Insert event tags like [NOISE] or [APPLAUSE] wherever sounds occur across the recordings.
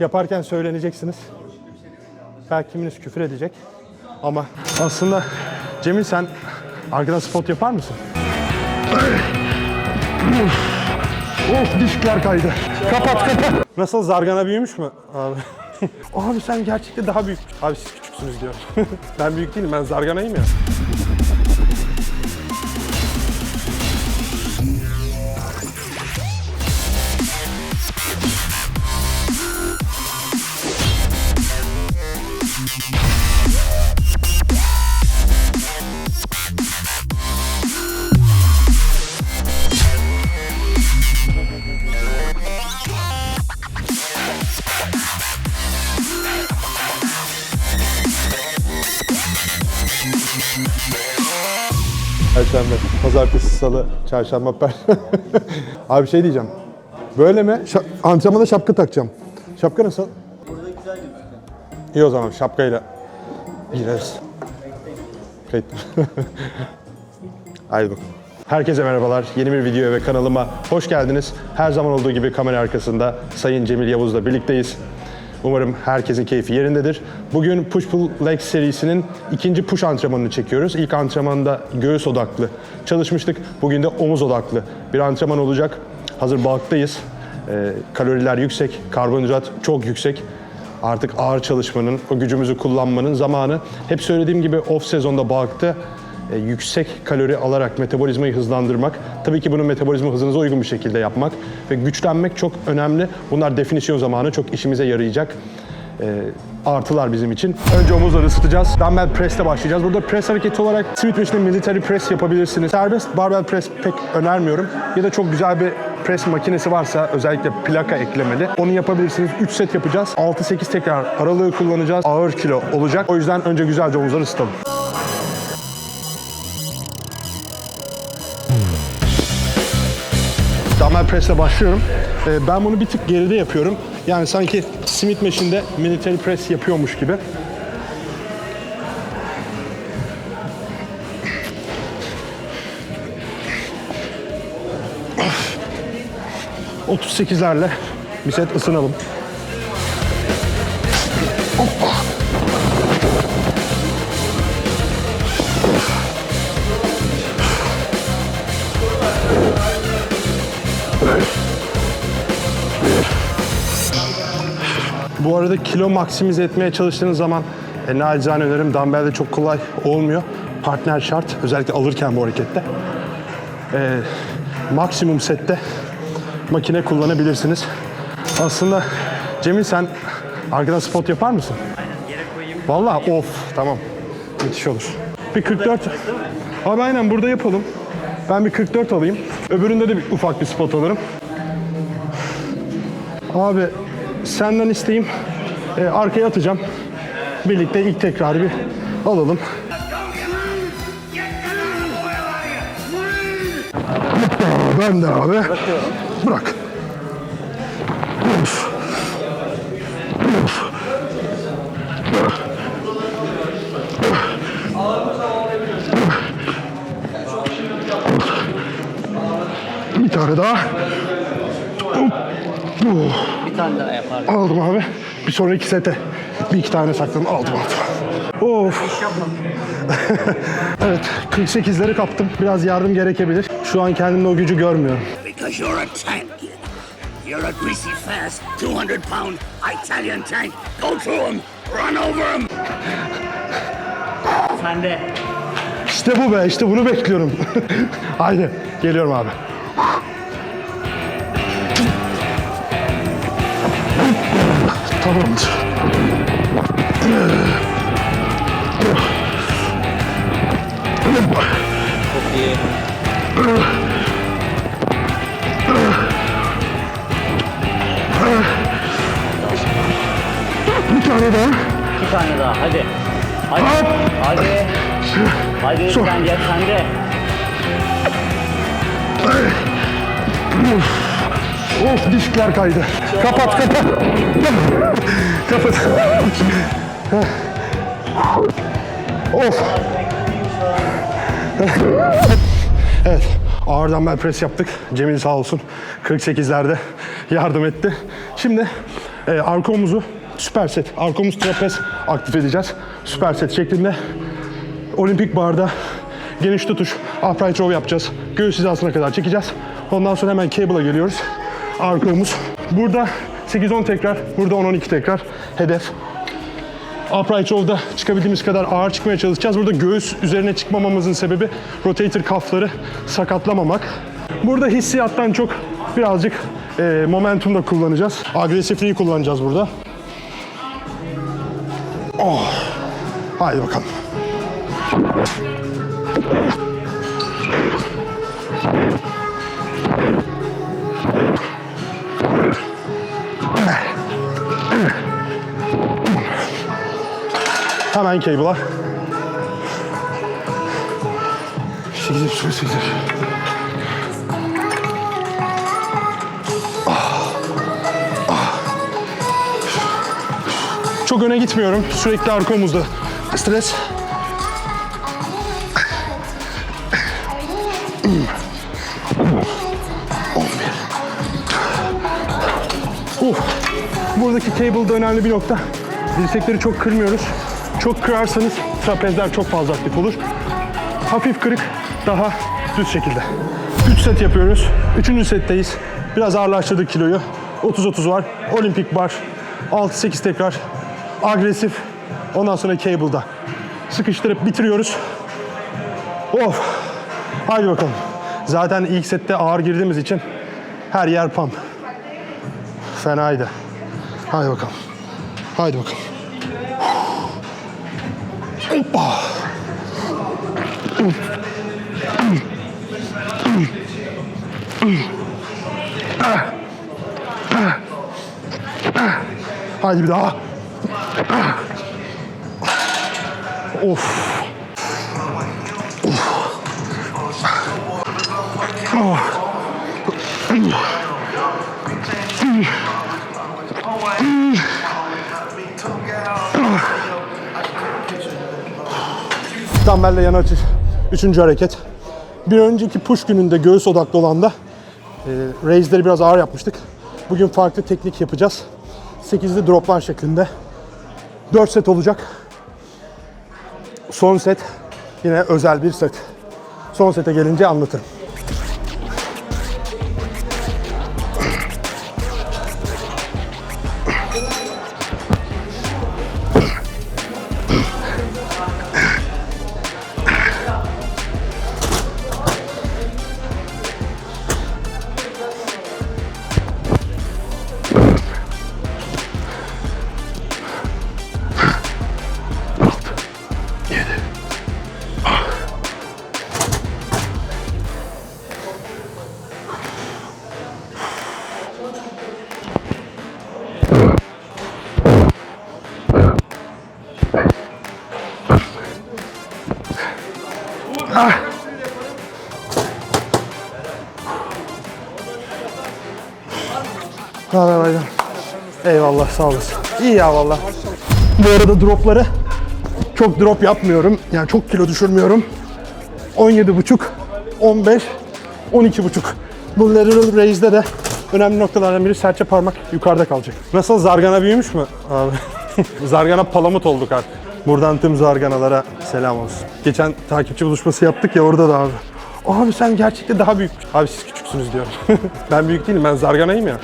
Yaparken söyleneceksiniz. Belki kiminiz küfür edecek. Ama aslında Cemil sen arkadan spot yapar mısın? of diskler kaydı. Kapat kapat. Nasıl zargana büyümüş mü abi? [LAUGHS] abi sen gerçekten daha büyük. Abi siz küçüksünüz diyor. [LAUGHS] ben büyük değilim ben zarganayım ya. Perşembe, pazartesi, salı, çarşamba, perşembe. [LAUGHS] Abi şey diyeceğim. Böyle mi? Şa- antrenmanda şapka takacağım. Şapka nasıl? Burada güzel gözüküyor. İyi o zaman şapkayla gireriz. Kayıt. [LAUGHS] Haydi bakalım. Herkese merhabalar. Yeni bir videoya ve kanalıma hoş geldiniz. Her zaman olduğu gibi kamera arkasında Sayın Cemil Yavuz'la birlikteyiz. Umarım herkesin keyfi yerindedir. Bugün Push Pull Legs serisinin ikinci push antrenmanını çekiyoruz. İlk antrenmanda göğüs odaklı çalışmıştık. Bugün de omuz odaklı bir antrenman olacak. Hazır bulktayız. Ee, kaloriler yüksek, karbonhidrat çok yüksek. Artık ağır çalışmanın, o gücümüzü kullanmanın zamanı. Hep söylediğim gibi off sezonda bulkta e, yüksek kalori alarak metabolizmayı hızlandırmak. Tabii ki bunu metabolizma hızınıza uygun bir şekilde yapmak ve güçlenmek çok önemli. Bunlar definisyon zamanı çok işimize yarayacak e, artılar bizim için. Önce omuzları ısıtacağız. Dumbbell press ile başlayacağız. Burada press hareketi olarak Smith Machine'de military press yapabilirsiniz. Serbest barbell press pek önermiyorum. Ya da çok güzel bir press makinesi varsa özellikle plaka eklemeli. Onu yapabilirsiniz. 3 set yapacağız. 6-8 tekrar aralığı kullanacağız. Ağır kilo olacak. O yüzden önce güzelce omuzları ısıtalım. Dumbbell press'le başlıyorum. Ee, ben bunu bir tık geride yapıyorum. Yani sanki Smith Machine'de military press yapıyormuş gibi. Of. 38'lerle bir set ısınalım. Hoppa. Bu arada kilo maksimize etmeye çalıştığınız zaman e, nacizane önerim dumbbell'de çok kolay olmuyor. Partner şart özellikle alırken bu harekette. E, maksimum sette makine kullanabilirsiniz. Aslında Cemil sen arkadan spot yapar mısın? Yere koyayım. Vallahi of tamam. Müthiş olur. Bir 44. Abi aynen burada yapalım. Ben bir 44 alayım. Öbüründe de bir ufak bir spot alırım. Abi senden isteğim e, arkaya atacağım. Birlikte ilk tekrarı bir alalım. Ben de abi. Bırak. Bir tane daha. Oh. Bir tane daha yapardım. Aldım abi. Bir sonraki sete bir iki tane sakladım. Aldım aldım. Of. [LAUGHS] evet 48'leri kaptım. Biraz yardım gerekebilir. Şu an kendimde o gücü görmüyorum. Because you're a tank. You're a greasy, fast, 200 pound Italian tank. Go through him, run over him. Sen de. İşte bu be. işte bunu bekliyorum. [LAUGHS] Haydi geliyorum abi. Tamamdır. Çok iyi. Bir tane daha. İki tane daha hadi. Hadi. Hop. Hadi. Hadi sen gel sen de. Of diskler kaydı. Kapat kapat. kapat. of. evet. Ağır dumbbell press yaptık. Cemil sağ olsun 48'lerde yardım etti. Şimdi e, arka omuzu süper set, arka omuz trapez aktif edeceğiz. Süper set şeklinde. Olimpik barda geniş tutuş, upright row yapacağız. Göğüs hizasına kadar çekeceğiz. Ondan sonra hemen cable'a geliyoruz. Arka omuz. Burada 8-10 tekrar, burada 10-12 tekrar hedef. Upright row'da çıkabildiğimiz kadar ağır çıkmaya çalışacağız. Burada göğüs üzerine çıkmamamızın sebebi rotator kafları sakatlamamak. Burada hissiyattan çok birazcık e, momentum da kullanacağız. Agresifliği kullanacağız burada. Oh. Haydi bakalım. Hemen cable'a. 8 8 Çok öne gitmiyorum. Sürekli arka omuzda. Stres. Buradaki cable'da önemli bir nokta. Dirsekleri çok kırmıyoruz. Çok kırarsanız trapezler çok fazla aktif olur. Hafif kırık, daha düz şekilde. 3 set yapıyoruz. 3. setteyiz. Biraz ağırlaştırdık kiloyu. 30-30 var. Olimpik bar. 6-8 tekrar. Agresif. Ondan sonra cable'da. Sıkıştırıp bitiriyoruz. Of. Haydi bakalım. Zaten ilk sette ağır girdiğimiz için her yer pump. Fenaydı. Haydi bakalım. Haydi bakalım. Hoppa. Haydi bir daha. Of. Dumbbell'le yan açı. Üçüncü hareket. Bir önceki push gününde göğüs odaklı olan da e, raise'leri biraz ağır yapmıştık. Bugün farklı teknik yapacağız. 8'li droplar şeklinde. 4 set olacak. Son set yine özel bir set. Son sete gelince anlatırım. Ne haber Aydan? Eyvallah sağ olasın. İyi ya valla. Bu arada dropları çok drop yapmıyorum. Yani çok kilo düşürmüyorum. 17,5, 15, 12,5. Bu lateral raise'de de önemli noktalardan biri serçe parmak yukarıda kalacak. Nasıl zargana büyümüş mü abi? [LAUGHS] zargana palamut olduk artık. Buradan tüm zarganalara selam olsun. Geçen takipçi buluşması yaptık ya orada da abi. Abi sen gerçekten daha büyük. Abi siz küçüksünüz diyorum. [LAUGHS] ben büyük değilim ben zarganayım ya.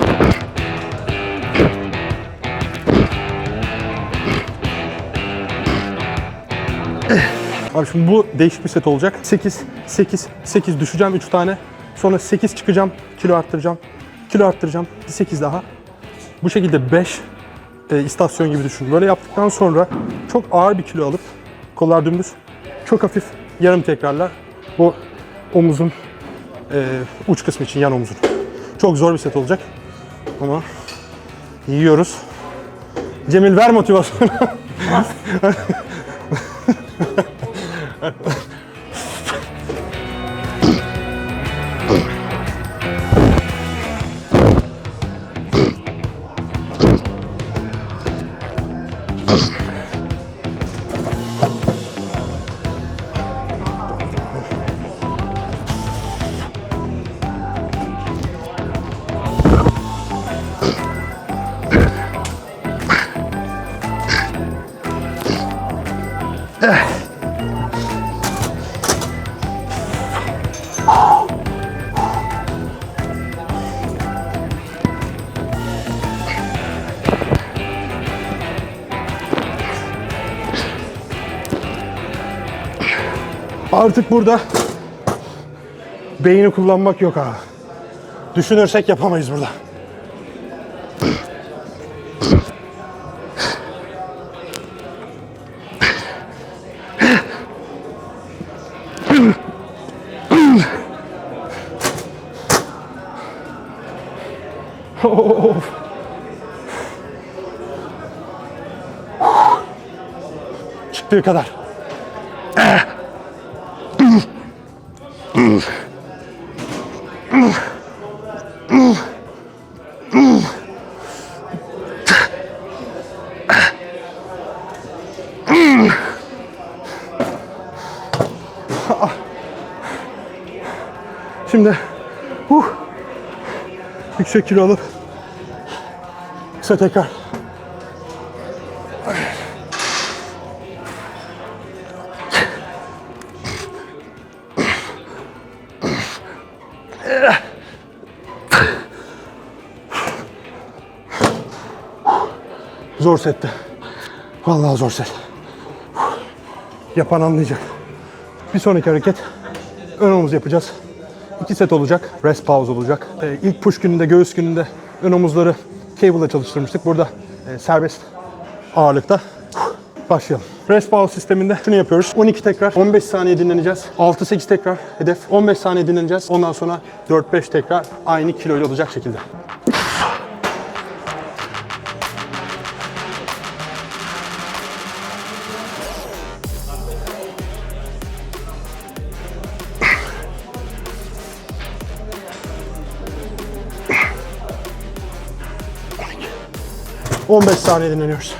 Abi şimdi bu değişik bir set olacak. 8, 8, 8 düşeceğim 3 tane. Sonra 8 çıkacağım, kilo arttıracağım. Kilo arttıracağım, bir 8 daha. Bu şekilde 5 e, istasyon gibi düşün. Böyle yaptıktan sonra çok ağır bir kilo alıp kollar dümdüz, çok hafif yarım tekrarlar. Bu omuzun e, uç kısmı için yan omuzun. Çok zor bir set olacak. Ama yiyoruz. Cemil ver motivasyonu. [LAUGHS] Artık burada beyni kullanmak yok ha. Düşünürsek yapamayız burada. Of. Çıktığı kadar. Şimdi huh, yüksek kilo alıp kısa tekrar. Zor setti. Vallahi zor set. Yapan anlayacak. Bir sonraki hareket ön omuz yapacağız. İki set olacak. Rest pause olacak. Ee, ilk push gününde, göğüs gününde ön omuzları cable'la çalıştırmıştık. Burada e, serbest ağırlıkta. Başlayalım. Rest pause sisteminde şunu yapıyoruz. 12 tekrar, 15 saniye dinleneceğiz. 6-8 tekrar hedef. 15 saniye dinleneceğiz. Ondan sonra 4-5 tekrar aynı kiloyla olacak şekilde. ...15 saniye dinleniyoruz.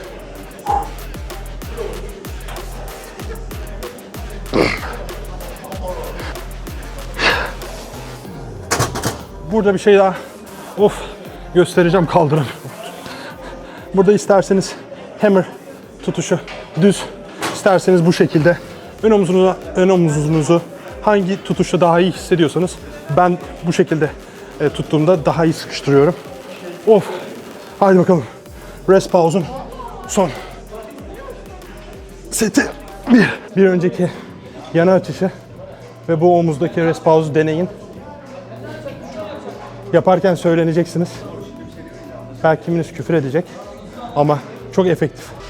Burada bir şey daha of göstereceğim kaldıramıyorum. Burada isterseniz hammer tutuşu düz, isterseniz bu şekilde ön omuzunuzu, ön omuzunuzu hangi tutuşta daha iyi hissediyorsanız ben bu şekilde e, tuttuğumda daha iyi sıkıştırıyorum. Of. Haydi bakalım. Rest pause'un son seti bir. Bir önceki yana açışı ve bu omuzdaki rest pause'u deneyin. Yaparken söyleneceksiniz. Belki kiminiz küfür edecek ama çok efektif.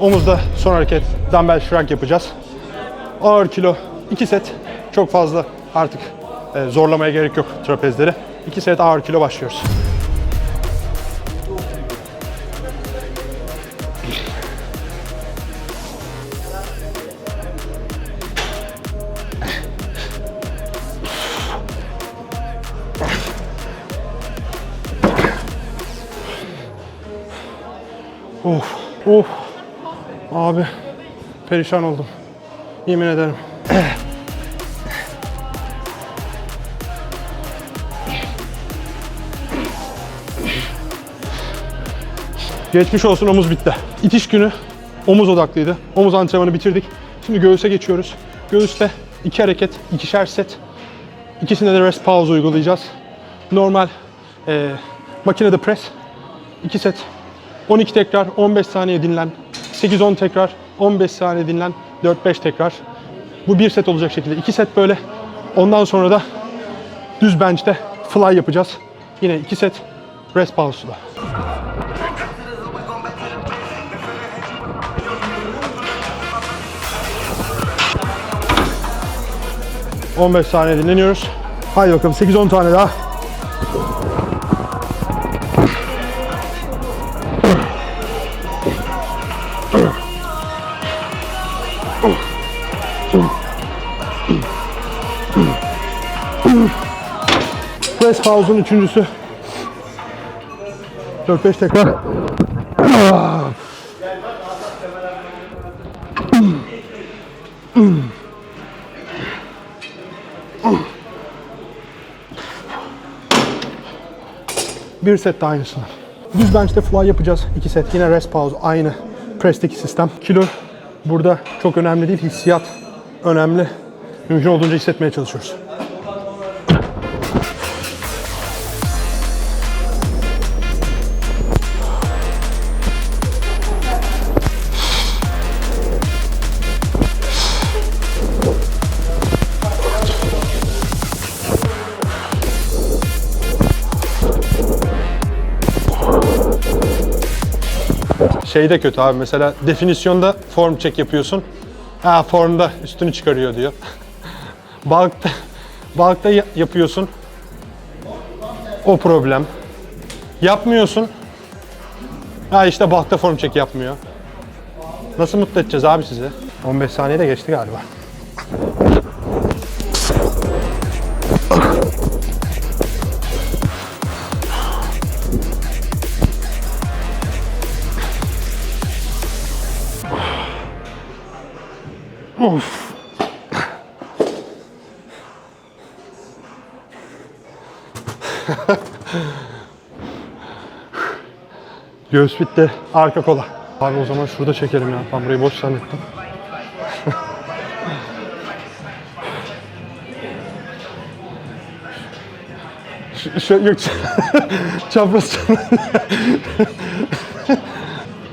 Omuzda son hareket dumbbell shrug yapacağız. Ağır kilo 2 set. Çok fazla artık e, zorlamaya gerek yok trapezleri. 2 set ağır kilo başlıyoruz. Of, of. Abi perişan oldum. Yemin ederim. Geçmiş olsun omuz bitti. İtiş günü omuz odaklıydı. Omuz antrenmanı bitirdik. Şimdi göğüse geçiyoruz. Göğüste iki hareket, ikişer set. İkisinde de rest pause uygulayacağız. Normal e, makinede pres. 2 set. 12 tekrar, 15 saniye dinlen. 8-10 tekrar, 15 saniye dinlen. 4-5 tekrar. Bu bir set olacak şekilde. 2 set böyle. Ondan sonra da düz bench'te fly yapacağız. Yine 2 set rest pause'la. ...15 saniye dinleniyoruz. Haydi bakalım 8-10 tane daha. Rest pause'un üçüncüsü. 4-5 tekrar. Bir set de aynısını. Düz bench'te fly yapacağız. İki set. Yine rest pause. Aynı press'teki sistem. Kilo burada çok önemli değil. Hissiyat önemli. Mümkün olduğunca hissetmeye çalışıyoruz. Şey de kötü abi mesela definisyonda form check yapıyorsun. Ha formda üstünü çıkarıyor diyor. [LAUGHS] Bulk'ta, bulk'ta ya- yapıyorsun. O problem. Yapmıyorsun. Ha işte bulk'ta form check yapmıyor. Nasıl mutlu edeceğiz abi sizi? 15 saniye de geçti galiba. [LAUGHS] Göğüs bitti. Arka kola. Abi o zaman şurada çekelim ya. Ben burayı boş zannettim. [LAUGHS] Şu, yok, [LAUGHS] çapraz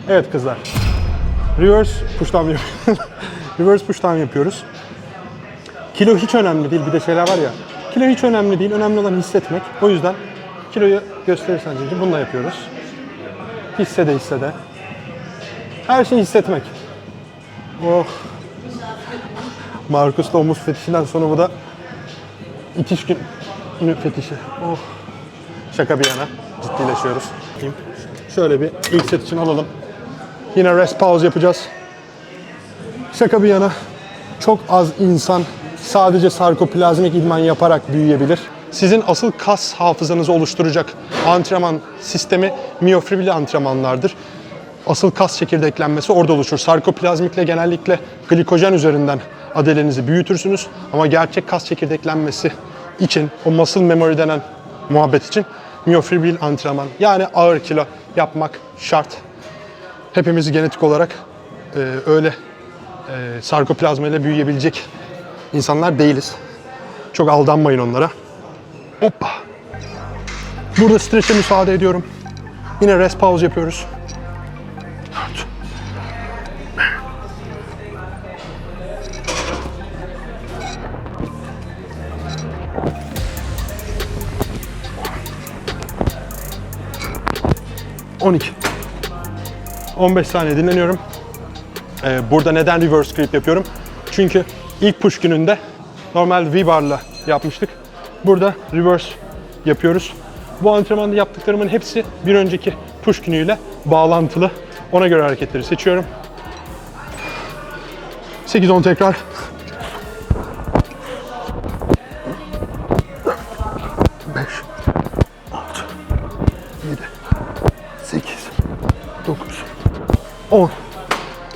Evet kızlar. Reverse push down. Reverse push down yapıyoruz. Kilo hiç önemli değil. Bir de şeyler var ya. Kilo hiç önemli değil. Önemli olan hissetmek. O yüzden kiloyu gösterirsen Cici bununla yapıyoruz. Hissede hissede. Her şeyi hissetmek. Oh. Markus'ta omuz fetişinden sonra bu da itiş günü fetişi. Oh. Şaka bir yana. Ciddileşiyoruz. Şöyle bir ilk set için alalım. Yine rest pause yapacağız. Şaka bir yana. Çok az insan sadece sarkoplazmik idman yaparak büyüyebilir. Sizin asıl kas hafızanızı oluşturacak antrenman sistemi miyofibril antrenmanlardır. Asıl kas çekirdeklenmesi orada oluşur. Sarkoplazmikle genellikle glikojen üzerinden adelenizi büyütürsünüz. Ama gerçek kas çekirdeklenmesi için, o muscle memory denen muhabbet için miyofibril antrenman yani ağır kilo yapmak şart. Hepimiz genetik olarak e, öyle e, sarkoplazma ile büyüyebilecek insanlar değiliz. Çok aldanmayın onlara. Hoppa. Burada streçe müsaade ediyorum. Yine rest pause yapıyoruz. On iki. 15 saniye dinleniyorum. Ee, burada neden reverse grip yapıyorum? Çünkü ilk push gününde normal V-bar'la yapmıştık. Burada reverse yapıyoruz. Bu antrenmanda yaptıklarımın hepsi bir önceki push günüyle bağlantılı. Ona göre hareketleri seçiyorum. 8-10 tekrar.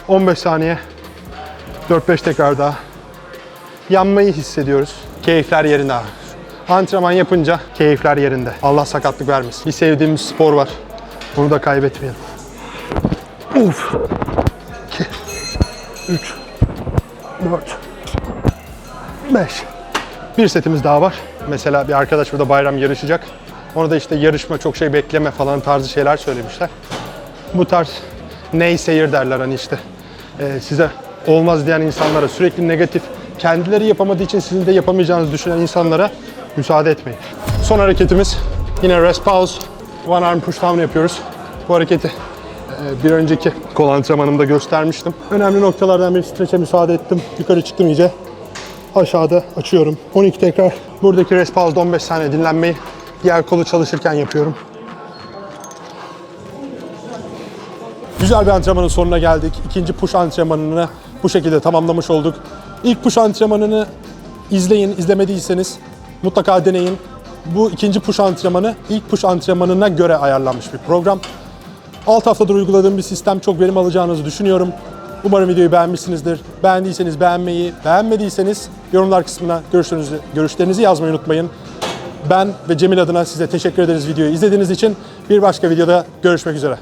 15 saniye 4-5 tekrar daha yanmayı hissediyoruz. Keyifler yerinde abi. Antrenman yapınca keyifler yerinde. Allah sakatlık vermesin. Bir sevdiğimiz spor var. Bunu da kaybetmeyelim. Uf. 2 3 4 5 Bir setimiz daha var. Mesela bir arkadaş burada bayram yarışacak. Ona da işte yarışma çok şey bekleme falan tarzı şeyler söylemişler. Bu tarz neyseyer derler hani işte Ee, size olmaz diyen insanlara sürekli negatif kendileri yapamadığı için sizin de yapamayacağınızı düşünen insanlara müsaade etmeyin. Son hareketimiz yine rest pause one arm push down yapıyoruz. Bu hareketi e, bir önceki kol antrenmanımda göstermiştim. Önemli noktalardan bir streçe müsaade ettim. Yukarı çıktım iyice. Aşağıda açıyorum. 12 tekrar. Buradaki rest pause'da 15 saniye dinlenmeyi diğer kolu çalışırken yapıyorum. Güzel bir antrenmanın sonuna geldik. İkinci push antrenmanını bu şekilde tamamlamış olduk. İlk push antrenmanını izleyin, izlemediyseniz mutlaka deneyin. Bu ikinci push antrenmanı ilk push antrenmanına göre ayarlanmış bir program. 6 haftadır uyguladığım bir sistem çok verim alacağınızı düşünüyorum. Umarım videoyu beğenmişsinizdir. Beğendiyseniz beğenmeyi, beğenmediyseniz yorumlar kısmına görüşlerinizi, görüşlerinizi yazmayı unutmayın. Ben ve Cemil adına size teşekkür ederiz videoyu izlediğiniz için. Bir başka videoda görüşmek üzere.